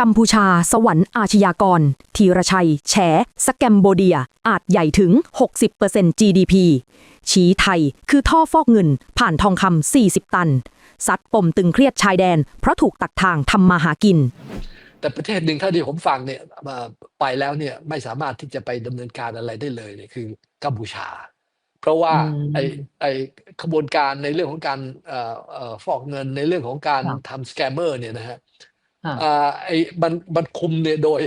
กัมพูชา สวรรค์อาชญากร ธีรชัย แฉสแกมโบเดีย อาจใหญ่ถึง 60% GDP ชี้ไทยคือท่อฟอกเงิน ผ่านทองคำ40 ตันซัดปมตึงเครียดชายแดน เพราะถูกตัดทางทำมาหากิน แต่ประเทศหนึ่งเท่าที่ผมฟังเนี่ยมาไปแล้วเนี่ยไม่สามารถที่จะไปดำเนินการอะไรได้เลยเนี่ยคือกัมพูชา เพราะว่าอืมไอไอขบวนการในเรื่องของการเอ่อเอ่อฟอกเงินในเรื่องของการครับทำสแกมเมอร์เนี่ยนะฮะอ่าอ่า ไอมันมันคุมเนี่ยโดย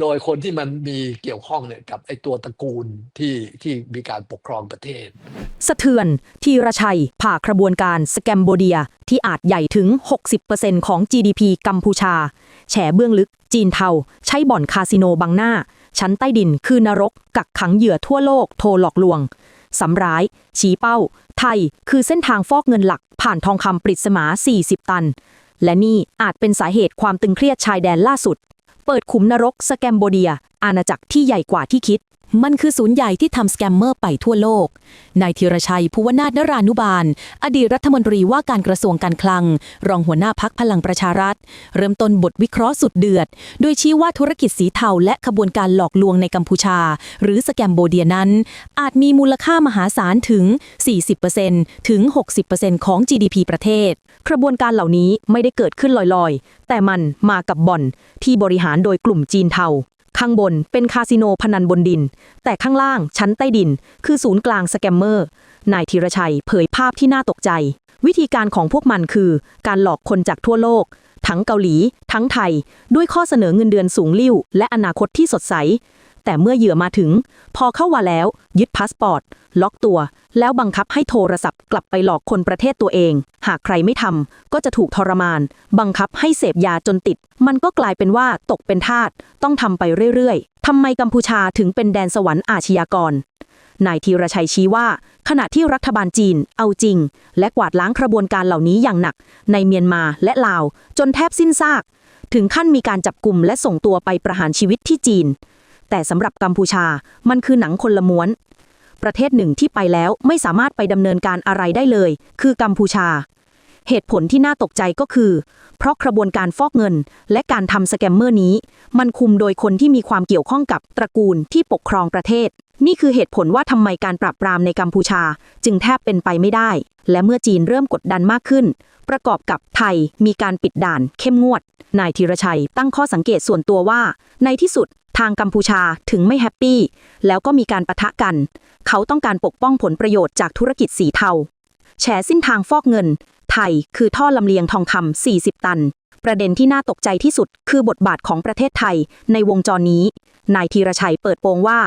โดยคนที่มันมีเกี่ยวข้องเนี่ยกับไอตัวตระกูลที่ที่มีการปกครองประเทศ สะเทือนธีรชัยผ่ากระบวนการสแกมโบเดียที่อาจใหญ่ถึง 60%ของ GDP กัมพูชา แฉเบื้องลึก จีนเทา ใช้บ่อนคาสิโนบังหน้า ชั้นใต้ดินคือนรก กักขังเหยื่อทั่วโลกโทรหลอกลวงสำร้าย ชี้เป้า ไทย คือเส้นทางฟอกเงินหลักผ่านทองคำปริศมา 40 ตัน และนี่อาจเป็นสาเหตุความตึงเครียดชายแดนล่าสุด เปิดขุมนรกสแกมโบเดีย อาณาจักรที่ใหญ่กว่าที่คิด มันคือศูนย์ใหญ่ที่ทำสแกมเมอร์ไปทั่วโลก นายธีรชัยภูวนาถนรานุบาล อดีตรัฐมนตรีว่าการกระทรวงการคลัง รองหัวหน้าพักพลังประชารัฐ เริ่มต้นบทวิเคราะห์สุดเดือด โดยชี้ว่าธุรกิจสีเทาและขบวนการหลอกลวงในกัมพูชา หรือสแกมโบเดียนั้น อาจมีมูลค่ามหาศาลถึง 40%ถึง 60%ของ GDP ประเทศ กระบวนการเหล่านี้ไม่ได้เกิดขึ้นลอยๆ แต่มันมากับบ่อนที่บริหารโดยกลุ่มจีนเทา ข้างบนเป็นคาสิโนพนันบนดิน แต่ข้างล่างชั้นใต้ดิน คือศูนย์กลางสแกมเมอร์ นายธีรชัยเผยภาพที่น่าตกใจ วิธีการของพวกมันคือ การหลอกคนจากทั่วโลก ทั้งเกาหลี ทั้งไทย ด้วยข้อเสนอเงินเดือนสูงลิ่วและอนาคตที่สดใส แต่เมื่อเหยื่อมาถึง พอเข้ามาแล้ว ยึดพาสปอร์ต ล็อกตัว แล้วบังคับให้โทรศัพท์กลับไปหลอกคนประเทศตัวเอง หากใครไม่ทำก็จะถูกทรมาน บังคับให้เสพยาจนติด มันก็กลายเป็นว่าตกเป็นทาสต้องทำไปเรื่อยๆทำไมกัมพูชาถึงเป็นแดนสวรรค์อาชญากรนายธีรชัยชี้ว่า ขณะที่รัฐบาลจีน เอาจริง และกวาดล้างกระบวนการเหล่านี้อย่างหนัก ในเมียนมาและลาว จนแทบสิ้นซาก ถึงขั้นมีการจับกลุ่มและส่งตัวไปประหารชีวิตที่จีน แต่สำหรับกัมพูชามันคือหนังคนละม้วน ประเทศหนึ่งที่ไปแล้วไม่สามารถไปดำเนินการอะไรได้เลย คือกัมพูชา เหตุผลที่น่าตกใจก็คือ เพราะกระบวนการฟอกเงิน และการทำสแกมเมอร์นี้ มันคุมโดยคนที่มีความเกี่ยวข้องกับตระกูลที่ปกครองประเทศ นี่คือเหตุผลว่าทำไมการปราบปรามในกัมพูชา จึงแทบเป็นไปไม่ได้ และเมื่อจีนเริ่มกดดันมากขึ้น ประกอบกับไทยมีการปิดด่าน เข้มงวด นายธีรชัยตั้งข้อสังเกตส่วนตัวว่า ในที่สุด ทางกัมพูชาถึงไม่แฮปปี้ แล้วก็มีการปะทะกัน เขาต้องการปกป้องผลประโยชน์จากธุรกิจสีเทา แฉสิ้นทางฟอกเงิน ไทยคือท่อลำเลียงทองคำ40 ตัน ประเด็นที่น่าตกใจที่สุดคือบทบาทของประเทศไทยในวงจรนี้ นายธีรชัยเปิดโปงว่า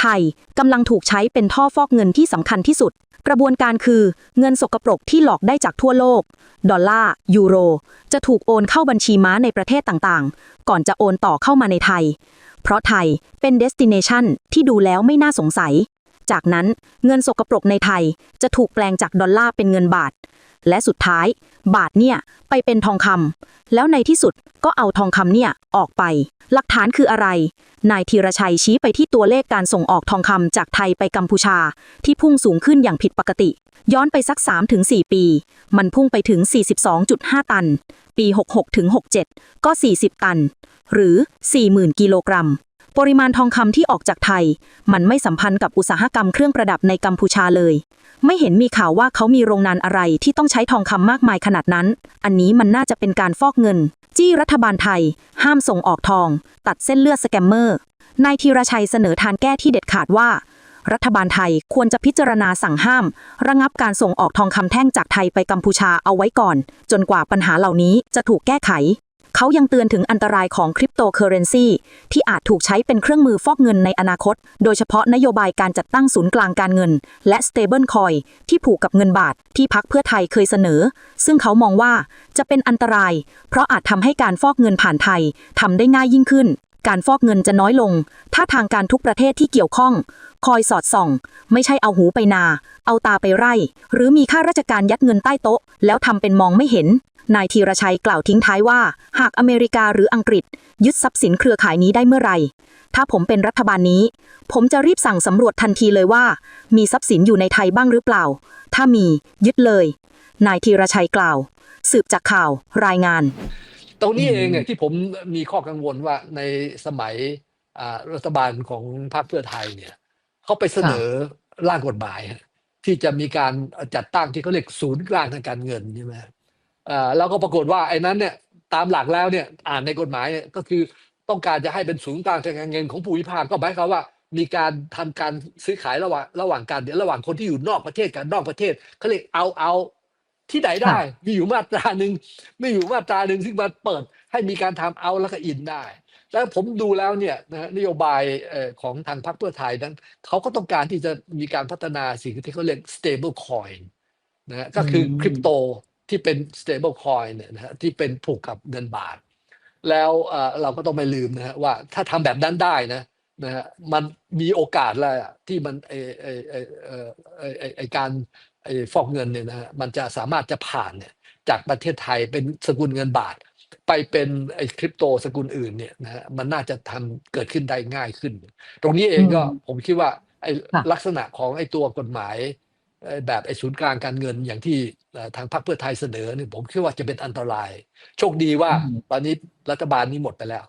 ไทยกำลังถูกใช้เป็นท่อฟอกเงินที่สำคัญที่สุด กระบวนการคือเงินสกปรกที่หลอกได้จากทั่วโลก ดอลลาร์ ยูโร จะถูกโอนเข้าบัญชีม้าในประเทศต่างๆ ก่อนจะโอนต่อเข้ามาในไทย เพราะไทยเป็นเดสติเนชันที่ดูแล้วไม่น่าสงสัย จากนั้นเงินสกปรกในไทยจะถูกแปลงจากดอลลาร์เป็นเงินบาท และสุดท้าย บาทเนี่ยไปเป็นทองคำแล้วในที่สุดก็เอาทองคำเนี่ยออกไป หลักฐานคืออะไร นายธีรชัยชี้ไปที่ตัวเลขการส่งออกทองคำจากไทยไปกัมพูชา ที่พุ่งสูงขึ้นอย่างผิดปกติ ย้อนไปสัก 3-4 ปี มันพุ่งไปถึง 42.5 ตัน ปี 66-67 ก็ 40 ตัน หรือ 40,000 กิโลกรัม ปริมาณทองคำที่ออกจากไทย มันไม่สัมพันธ์กับอุตสาหกรรมเครื่องประดับในกัมพูชาเลย ไม่เห็นมีข่าวว่าเขามีโรงงานอะไรที่ต้องใช้ทองคำมากมายขนาดนั้น อันนี้มันน่าจะเป็นการฟอกเงิน จี้รัฐบาลไทย ห้ามส่งออกทอง ตัดเส้นเลือดสแกมเมอร์นายธีรชัยเสนอทางแก้ที่เด็ดขาดว่า รัฐบาลไทยควรจะพิจารณาสั่งห้าม ระงับการส่งออกทองคำแท่งจากไทยไปกัมพูชาเอาไว้ก่อน จนกว่าปัญหาเหล่านี้จะถูกแก้ไข เขายังเตือนถึงอันตรายของคริปโตเคอเรนซีที่อาจถูกใช้เป็นเครื่องมือฟอกเงินในอนาคต โดยเฉพาะนโยบายการจัดตั้งศูนย์กลางการเงิน และ Stable Coin ที่ผูกกับเงินบาทที่พักเพื่อไทยเคยเสนอ ซึ่งเขามองว่าจะเป็นอันตราย เพราะอาจทำให้การฟอกเงินผ่านไทยทำได้ง่ายยิ่งขึ้น การฟอกเงินจะน้อยลง ถ้าทางการทุกประเทศที่เกี่ยวข้อง คอยสอดส่อง ไม่ใช่เอาหูไปนา เอาตาไปไร่ หรือมีข้าราชการยัดเงินใต้โต๊ะ แล้วทำเป็นมองไม่เห็น นายธีรชัยกล่าวทิ้งท้ายว่า หากอเมริกาหรืออังกฤษ ยึดทรัพย์สินเครือข่ายนี้ได้เมื่อไหร่ ถ้าผมเป็นรัฐบาลนี้ ผมจะรีบสั่งสำรวจทันทีเลยว่า มีทรัพย์สินอยู่ในไทยบ้างหรือเปล่า ถ้ามียึดเลย นายธีรชัยกล่าว สืบจากข่าวรายงาน ตรงนี้เองเนี่ยที่ผมมีข้อกังวลว่าในสมัยรัฐบาลของพรรคเพื่อไทยเนี่ยเขาไปเสนอร่างกฎหมายที่จะมีการจัดตั้งที่เขาเรียกศูนย์กลางทางการเงินใช่ไหม แล้วก็ปรากฏว่าไอ้นั้นเนี่ยตามหลักแล้วเนี่ยอ่านในกฎหมายเนี่ยก็คือต้องการจะให้เป็นศูนย์กลางทางการเงินของภูมิภาคก็หมายความว่ามีการทำการซื้อขายระหว่างระหว่างกันเดี๋ยวระหว่างคนที่อยู่นอกประเทศกับนอกประเทศเขาเรียกเอาเอาที่ไหนได้ มีอยู่มาตราหนึ่งไม่อยู่มาตราหนึ่งซึ่งมาเปิดให้มีการทำเอาแล้วก็อินได้ แล้วผมดูแล้วเนี่ยนะฮะนโยบายเอ่อของทางพรรคเพื่อไทยนั้นเขาก็ต้องการที่จะมีการพัฒนาสิ่งที่เขาเรียก stable coin นะฮะก็คือคริปโต ที่เป็น stable coin เนี่ยนะฮะที่เป็นผูกกับเงินบาท แล้วเอ่อเราก็ต้องไม่ลืมนะฮะว่าถ้าทำแบบนั้นได้นะนะฮะมันมีโอกาสแล้วอะที่มันไอไอไอเอ่อไอไอไอการไอฟอกเงินเนี่ยนะฮะมันจะสามารถจะผ่านเนี่ยจากประเทศไทยเป็นสกุลเงินบาท ไปเป็นไอคริปโตสกุลอื่นเนี่ยนะฮะมันน่าจะทำเกิดขึ้นได้ง่ายขึ้น ตรงนี้เองก็อืมผมคิดว่าไอค่ะลักษณะของไอตัวกฎหมายเอ่อ แบบไอศูนย์กลางการเงินอย่างที่เอ่อทางพรรคเพื่อไทยเสนอเนี่ยผมคิดว่าจะเป็นอันตราย โชคดีว่าอืมตอนนี้รัฐบาลนี้หมดไปแล้ว